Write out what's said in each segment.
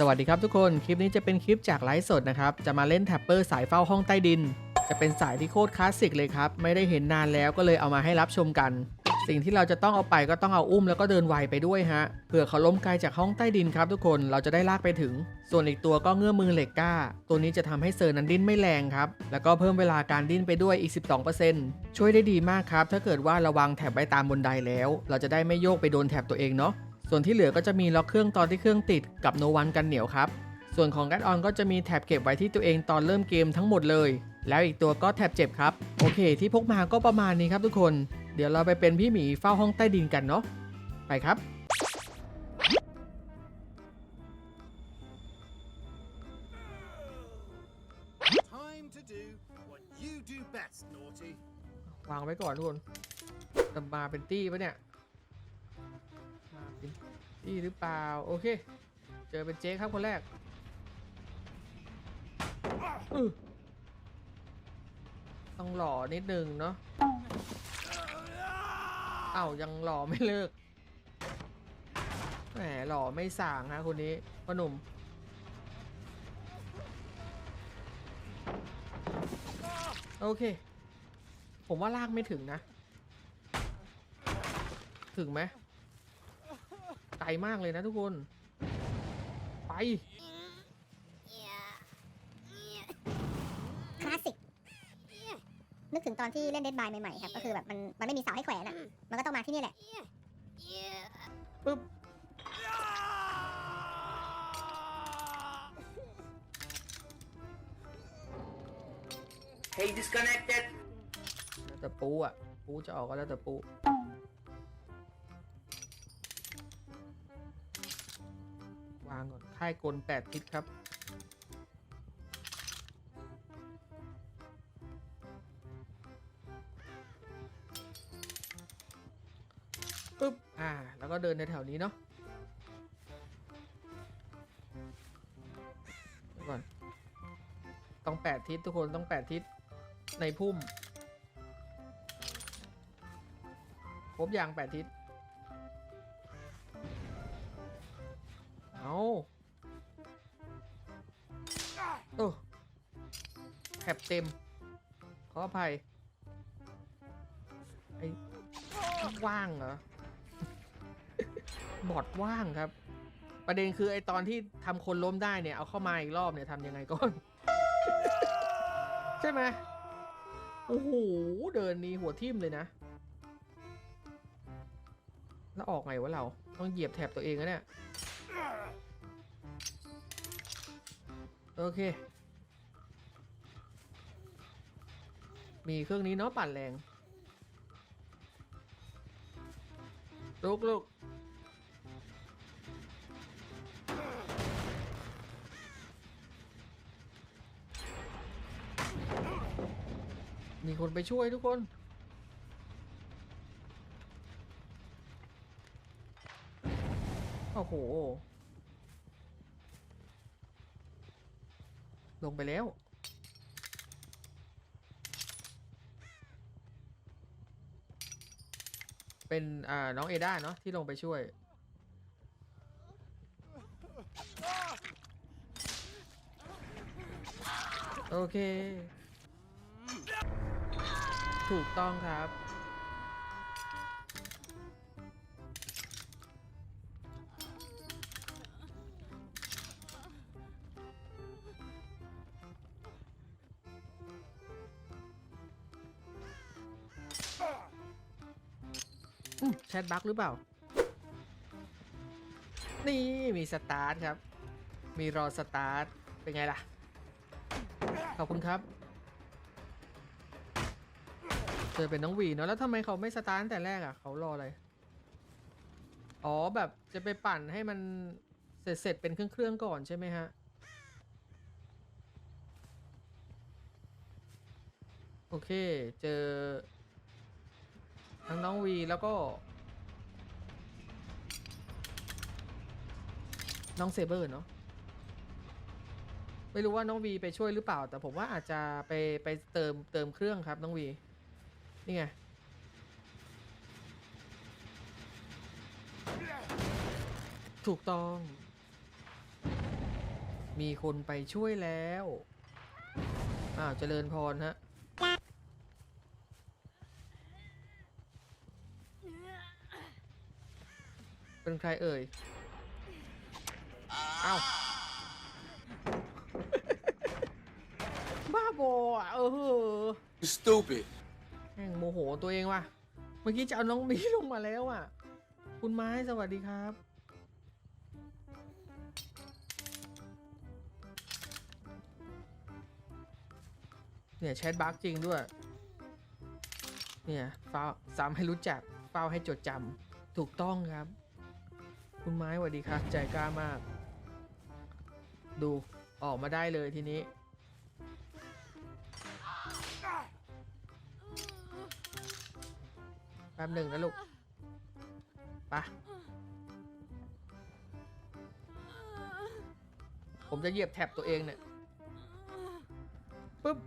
สวัสดีครับทุกคน คลิปนี้จะเป็นคลิปจากไลฟ์สดนะครับ จะมาเล่นแท็ปเปอร์สายเฝ้าห้องใต้ดิน จะเป็นสายที่โคตรคลาสสิกเลยครับ ไม่ได้เห็นนานแล้วก็เลยเอามาให้รับชมกัน สิ่งที่เราจะต้องเอาไปก็ต้องเอาอุ้มแล้วก็เดินไวไปด้วยฮะ เผื่อเขาล้มไกลจากห้องใต้ดินครับทุกคน เราจะได้ลากไปถึง ส่วนอีกตัวก็เงื่อมือเหล็กกล้า ตัวนี้จะทำให้เซอร์นั้นดิ้นไม่แรงครับ แล้วก็เพิ่มเวลาการดิ้นไปด้วยอีก 12%ช่วยได้ดีมากครับ ถ้าเกิดว่าระวังแถบไว้ตามบนไดแล้ว เราจะได้ไม่โยกไปโดนแถบตัวเองเนาะ ส่วนที่เหลือก็จะมีล็อกเครื่องตอนที่เครื่องติดกับโนวันกันเหนียวครับ ส่วนของแอดออนก็จะมีแท็บเก็บไว้ที่ตัวเองตอนเริ่มเกมทั้งหมดเลย แล้วอีกตัวก็แท็บเจ็บครับ โอเค ที่พกมาก็ประมาณนี้ครับทุกคน เดี๋ยวเราไปเป็นพี่หมีเฝ้าห้องใต้ดินกันเนาะ ไปครับ Time to do what you do best, Naughty. วางไว้ก่อนทุกคนจะมาเป็นตี้ปะเนี่ยมาเป็น ตี้หรือเปล่า โอเค เจอเป็นเจ๊ครับคนแรกต้องหล่อนิดนึงเนาะเอ้ายังหล่อไม่เลิกแหมหล่อไม่ส่างฮะคนนี้พ่อหนุ่มโอเค ผมว่าลากไม่ถึงนะ ถึงไหม ลมากเลยนะทุกคน ไป คลาสสิก นึกถึงตอนที่เล่นเดดบายใหม่ๆครับ ก็คือแบบมันมันไม่มีเสาให้แขวนอะ มันก็ต้องมาที่นี่แหละ ปึ๊บ Hey, disconnected. แล้วแต่ปูอะ ปูจะออกก็แล้วแต่ปู ค่ายกลแปดทิศครับ ปึ๊บ อ่า แล้วก็เดินในแถวนี้เนาะก่อน ต้องแปดทิศทุกคนต้องแปดทิศในพุ่ม ครบอย่างแปดทิศ เอา เต็ม ขออภัย ไอ้ว่างเหรอ บอดว่างครับ ประเด็นคือไอ้ตอนที่ทำคนล้มได้เนี่ย เอาเข้ามาอีกรอบเนี่ยทำยังไงก่อน ใช่ไหมโอ้โห เดินนี้หัวทิ่มเลยนะ แล้วออกไงวะเรา ต้องเหยียบแถบตัวเองนะเนี่ย โอเค มีเครื่องนี้เนาะปั่นแรง ลุกลุกมีคนไปช่วยทุกคน โอ้โห ลงไปแล้ว เป็นอ่าน้องเอด้าเนาะที่ลงไปช่วย โอเค ถูกต้องครับ แชทบั๊กหรือเปล่า นี่มีสตาร์ทครับ มีรอสตาร์ท เป็นไงล่ะ ขอบคุณครับ เจอเป็นน้องวีเนาะแล้วทำไมเขาไม่สตาร์ทแต่แรกอะ เขารออะไร อ๋อแบบจะไปปั่นให้มันเสร็จเสร็จเป็นเครื่องเครื่องก่อนใช่ไหมฮะ โอเค เจอ ทั้งน้องวีแล้วก็ น้องเซเบอร์เนาะไม่รู้ว่าน้องวีไปช่วยหรือเปล่า แต่ผมว่าอาจจะไปไปเติมเติมเครื่องครับน้องวีนี่ไงถูกต้อง มีคนไปช่วยแล้ว อ้าว เจริญพรฮะ เป็นใครเอ่ยอ้าวบ้าบออะเออ You stupid. แม่งโมโหตัวเองว่ะ เมื่อกี้จะเอาน้องมีลงมาแล้วอะ คุณไม้สวัสดีครับ เนี่ยแชทบั๊กจริงด้วย เนี่ยเฝ้าซ้ำให้รู้จักเฝ้าให้จดจำถูกต้องครับ คุณไม้สวัสดีครับใจกล้ามาก ดูออกมาได้เลยทีนี้ แป๊บหนึ่งนะลูกไปะผมจะเหยียบแท็บตัวเองเนี่ยปึ๊บ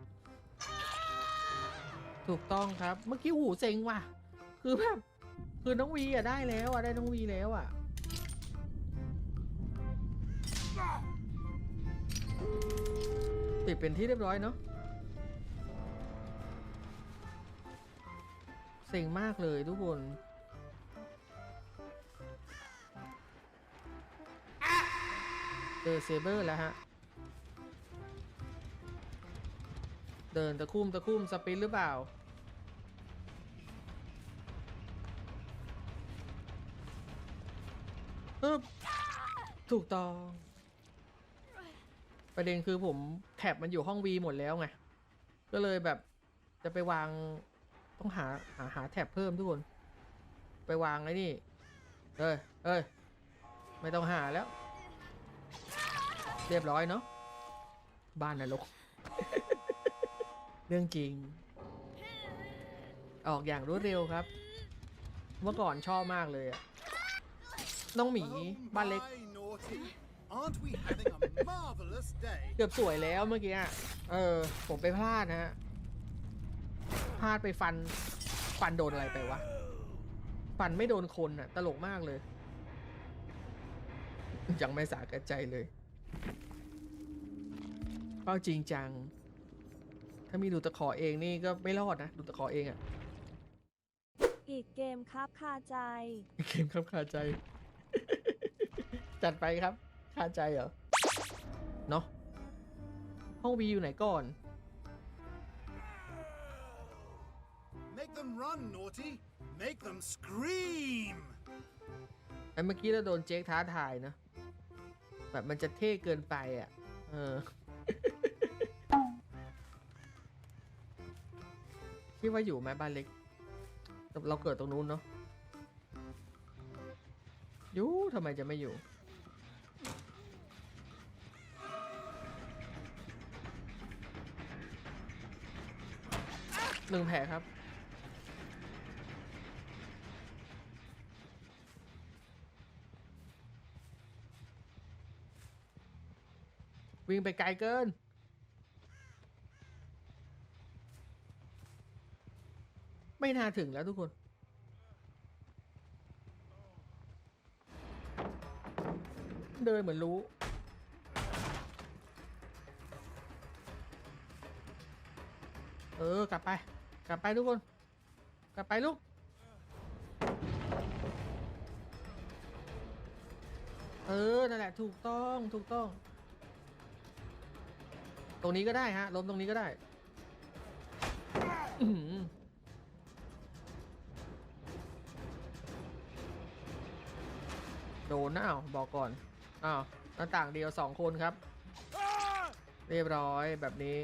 ถูกต้องครับ เมื่อกี้หูเซ็งว่ะ คือแบบ คือน้องวีอะได้แล้วอะได้น้องวีแล้วอะ ติดเป็นที่เรียบร้อยเนาะเซ็งมากเลยทุกคนเจอเซเบอร์แล้วฮะ เดินตะคุ่มตะคุ่มสปินหรือเปล่า ถูกต้อง ประเด็นคือผมแท็บมันอยู่ห้องวีหมดแล้วไง ก็เลยแบบจะไปวางต้องหาหาหาแท็บเพิ่มทุกคน ไปวางไอ้นี่เอ้ยเอ้ยไม่ต้องหาแล้ว เรียบร้อยเนาะบ้านนรก เรื่องจริง ออกอย่างรวดเร็วครับ เมื่อก่อนชอบมากเลยอะน้องหมีบ้านเล็ก Aren't we having a marvelous day? เกือบสวยแล้วเมื่อกี้อะเออ ผมไปพลาดนะฮะ พลาดไปฟัน ฟันโดนอะไรไปวะ ฟันไม่โดนคนอะตลกมากเลย ยังไม่สาแก่ใจเลยเป้าจริงจัง ถ้ามีดูตะขอเองนี่ก็ไม่รอดนะ ดูตะขอเองอะอีกเกมครับคาใจ เกมครับคาใจ จัดไปครับคาใจเหรอ เนาะห้องวีอยู่ไหนก่อน Make them run, naughty. Make them scream. ไอ้เมื่อกี้เราโดนเจ๊กท้าทายนะ แบบมันจะเท่เกินไปอะ เออ คิดว่าอยู่ไหมบ้านเล็ก เราเกิดตรงนู้นเนาะอยู่ทำไมจะไม่อยู่ หนึ่งแผลครับ วิ่งไปไกลเกิน ไม่น่าถึงแล้วทุกคนเดินเหมือนรู้ เออ กลับไป กลับไปทุกคน กลับไปลูก เออ นั่นแหละ ถูกต้อง ถูกต้อง ตรงนี้ก็ได้ฮะ ล้มตรงนี้ก็ได้อื้อหือโดนนะอ้าวบอกก่อน อ้าว หน้าต่างเดียวสองคนครับ เรียบร้อยแบบนี้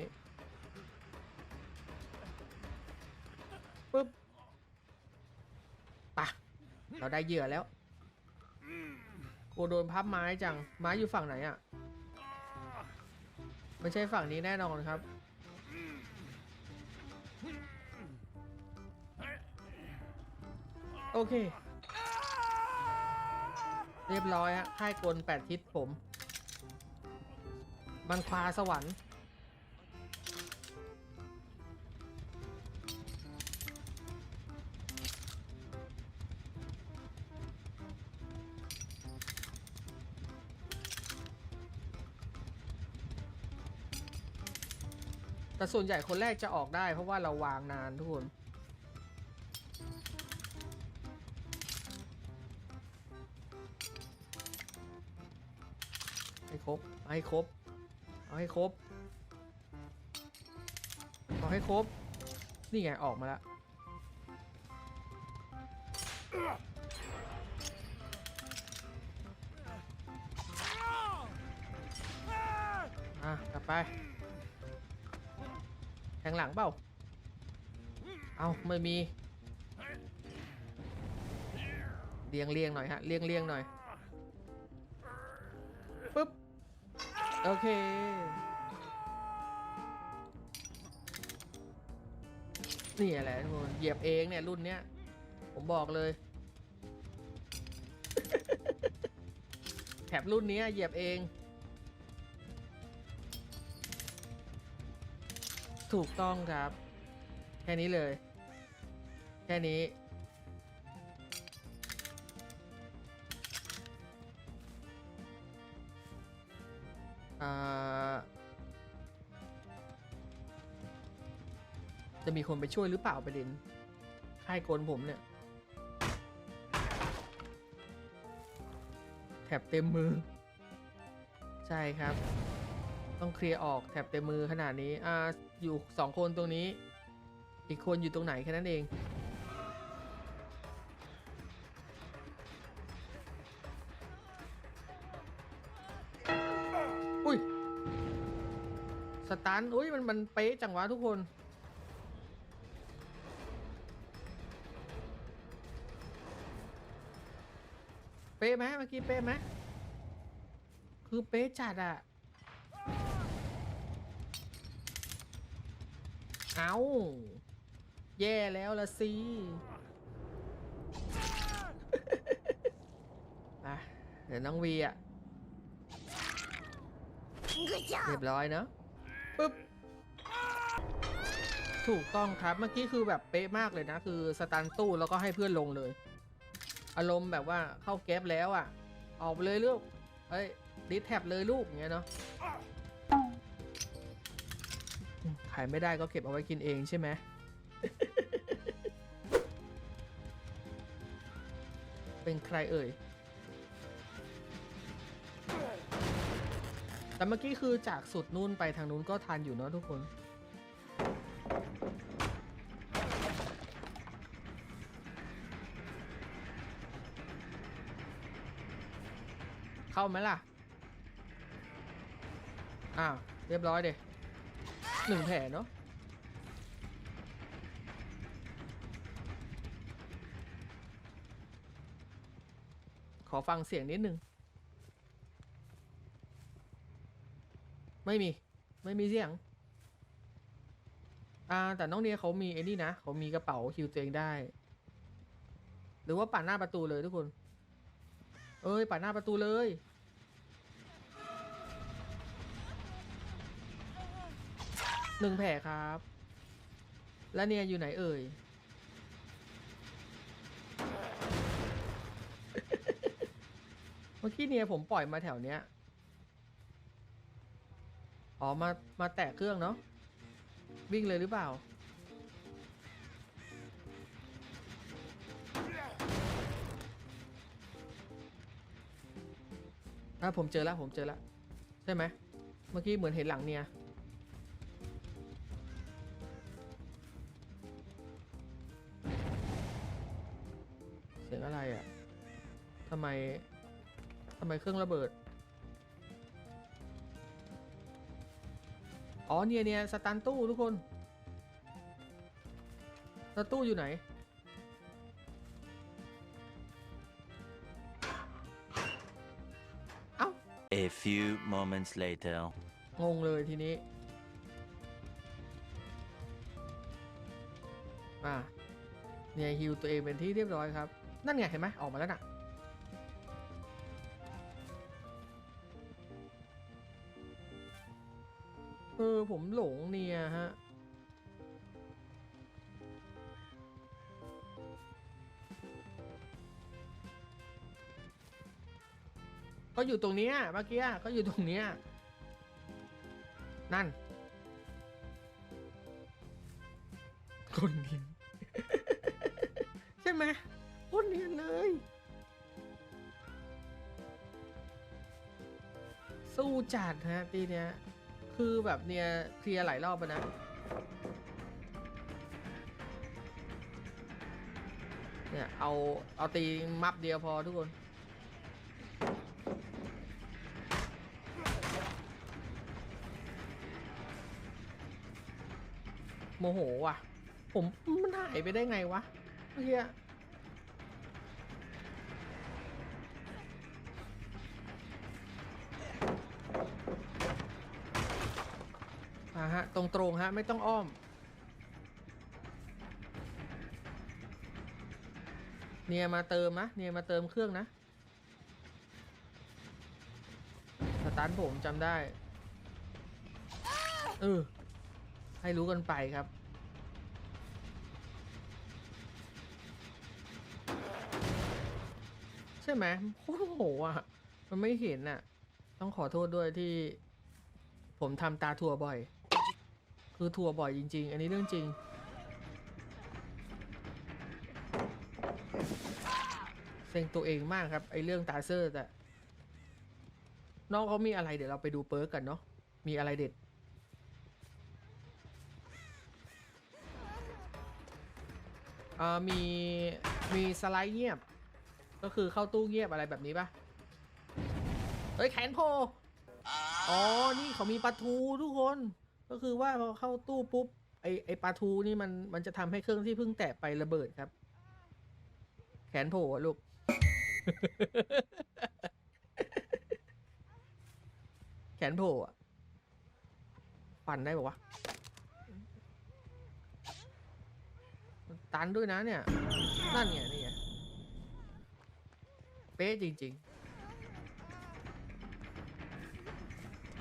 เราได้เหยื่อแล้วกูโดนพับไม้จัง ไม้อยู่ฝั่งไหนอะไม่ใช่ฝั่งนี้แน่นอนครับ โอเค เรียบร้อยฮะค่ายกลแปดทิศผม มันควาสวรรค์ แต่ส่วนใหญ่คนแรกจะออกได้ เพราะว่าเราวางนานทุกคนให้ครบให้ครบ เอาให้ครบ เอาให้ครบ นี่ไงออกมาแล้วอะกลับไป ทงหลังเปล่า เอาไม่มี เลียงเลียงหน่อยฮะ เลียงเลียงหน่อย ปึ๊บ โอเค นี่แหละทุกคน เหยียบเองเนี่ย รุ่นเนี้ย ผมบอกเลย แถบรุ่นเนี้ยเหยียบเอง ถูกต้องครับ แค่นี้เลย แค่นี้ จะมีคนไปช่วยหรือเปล่าประเด็นค่ายกลผมเนี่ย แถบเต็มมือ ใช่ครับ ต้องเคลียร์ออกแถบเต็มมือขนาดนี้ อ่า อยู่สองคนตรงนี้ อีกคนอยู่ตรงไหนแค่นั้นเอง อุ้ย สตันอุ้ยมันมันเป๊ะจังวะทุกคนเป๊ะไหมเมื่อกี้เป๊ะไหมคือเป๊ะจัดอะ เอาแย่แล้วละสิอะเดี๋ยวน้องวีอะ เรียบร้อยเนอะปึ๊บ ถูกต้องครับ เมื่อกี้คือแบบเป๊ะมากเลยนะ คือสตันตู้แล้วก็ให้เพื่อนลงเลย อารมณ์แบบว่าเข้าแก๊ปแล้วอะ ออกไปเลยลูกเอ้ยดิสแท็บเลยลูกอย่างเงี้ยเนาะ ขายไม่ได้ก็เก็บเอาไว้กินเองใช่ไหมเป็นใครเอ่ย แต่เมื่อกี้คือจากสุดนู่นไปทางนู้นก็ทันอยู่เนาะทุกคน เข้าไหมล่ะ อ้าว เรียบร้อยเดย หนึ่งแผลเนาะขอฟังเสียงนิดนึง ไม่มี ไม่มีเสียง อ่า แต่น้องเนียเขามีไอ้นี่นะเขามีกระเป๋าฮิวตัวเองได้ หรือว่าป่าดหน้าประตูเลยทุกคน เอ้ยป่าดหน้าประตูเลย หนึ่งแผลครับ แล้วเนี่ยอยู่ไหนเอ่ย เมื่อกี้เนี่ยผมปล่อยมาแถวเนี้ย อ๋อ มา มาแตะเครื่องเนาะ วิ่งเลยหรือเปล่า อะผมเจอแล้วผมเจอแล้ว ใช่ไหม เมื่อกี้เหมือนเห็นหลังเนี่ย ทำไมทำไมเครื่องระเบิด อ๋อเนี่ยเนี่ยสตันตู้ทุกคนสตันตู้อยู่ไหน เอ้า A few moments later. งงเลยทีนี้ อ่าเนี่ยฮิวตัวเองเป็นที่เรียบร้อยครับ นั่นไงเห็นไหมออกมาแล้วน่ะ เออ ผมหลงเนี่ยฮะ ก็อยู่ตรงเนี้ยเมื่อกี้ก็อยู่ตรงเนี้ย นั่น คนเนียนใช่ไหมคนเนียนเลย สู้จัดฮะตีเนี้ย คือแบบเนี่ยเคลียร์หลายรอบแล้วนะเนี่ยเอาเอาตีมับเดียวพอทุกคน โมโหว่ะ ผมมันหายไปได้ไงวะเมื่อกี้อ่าฮะ ตรงๆฮะไม่ต้องอ้อม เนี่ยมาเติมนะเนี่ยมาเติมเครื่องนะสตาร์ทผมจำได้เออให้รู้กันไปครับใช่ไหมโคตรโหอะ มันไม่เห็นอะ ต้องขอโทษด้วยที่ผมทำตาทัวบ่อย คือทัวบ่อยจริง ๆ อันนี้เรื่องจริง เซ็งตัวเองมากครับ ไอเรื่องตาเซอร์แต่น้องเขามีอะไรเดี๋ยวเราไปดูเปิร์กกันเนาะ มีอะไรเด็ด อ่า มี มีสไลด์เงียบ ก็คือเข้าตู้เงียบอะไรแบบนี้ปะเฮ้ยแขนโพอ๋อ นี่เขามีปลาทูทุกคน ก็คือว่าพอเข้าตู้ปุ๊บไอไอปลาทูนี่มันมันจะทำให้เครื่องที่เพิ่งแตะไประเบิดครับ แขนโผล่อลูก แขนโผล่อปั่นได้ปะวะมันตันด้วยนะเนี่ย นั่นไงนี่ไงเป๊ะจริง ๆ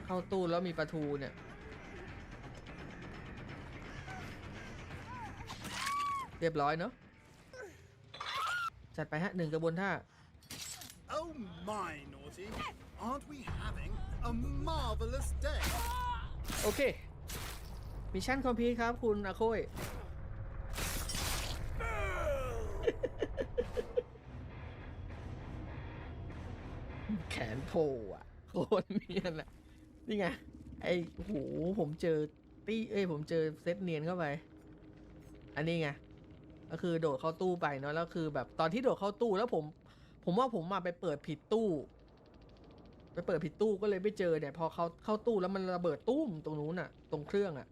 เข้าตู้แล้วมีปลาทูเนี่ย รียบร้อยเนาะจัดไปฮะหนึ่งกระบวนท่า Oh my, Naughty. Aren't we having a marvelous day? โอเคมิชชั่นคอมพลีทครับคุณอาโคยแขนโผล่อะโคตรเนียนอะนี่ไง ไอ้โหผมเจอตี้เอ้ยผมเจอเซตเนียนเข้าไป อันนี้ไง ก็คือโดดเข้าตู้ไปเนาะแล้วคือแบบตอนที่โดดเข้าตู้แล้วผม ผมว่าผมมาไปเปิดผิดตู้ ไปเปิดผิดตู้ก็เลยไม่เจอเนี่ย พอเขาเข้าตู้แล้วมันระเบิดตุ้มตรงนู้นอะตรงเครื่องอะ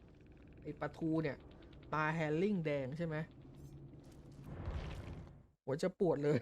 ไอปลาทูเนี่ยปลาแฮลลิงแดงใช่ไหมหัวจะปวดเลย